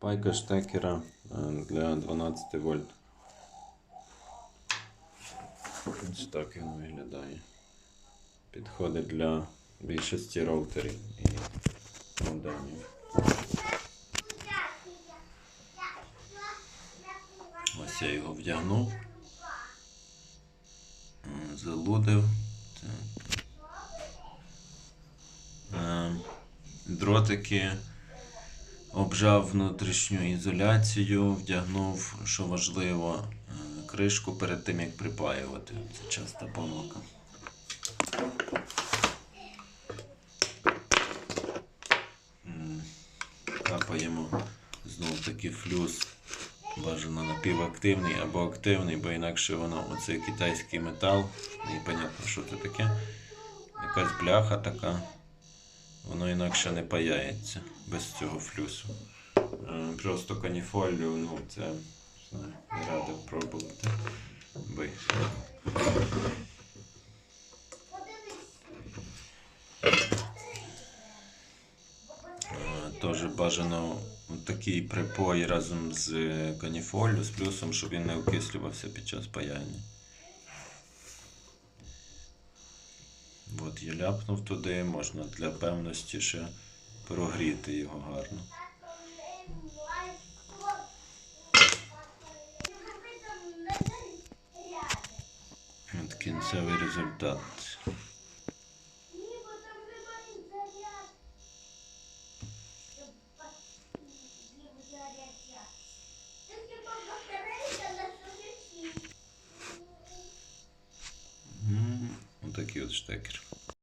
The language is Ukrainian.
Пайка штекера е, для 12 вольт. Ось так він виглядає. Підходить для більшості роутерів і модемів. Ось я його вдягнув. Залудив. Е, Дротики обжав внутрішню ізоляцію, вдягнув, що важливо, е, кришку перед тим, як припаювати. Це часта помилка. Капаємо знов таки флюс. Бажано напівактивний або активний, бо інакше воно оцей китайський метал, непонятно, що це таке. Якась бляха така. Воно інакше не паяється без цього флюсу. Е, Просто каніфолію, ну це не знаю, пробувати. Би. Е, Теж бажано такий припой разом з каніфолью, з плюсом, щоб він не окислювався під час паяння. От я ляпнув туди, можна для певності ще прогріти його гарно. От кінцевий результат. Отакий от штекер.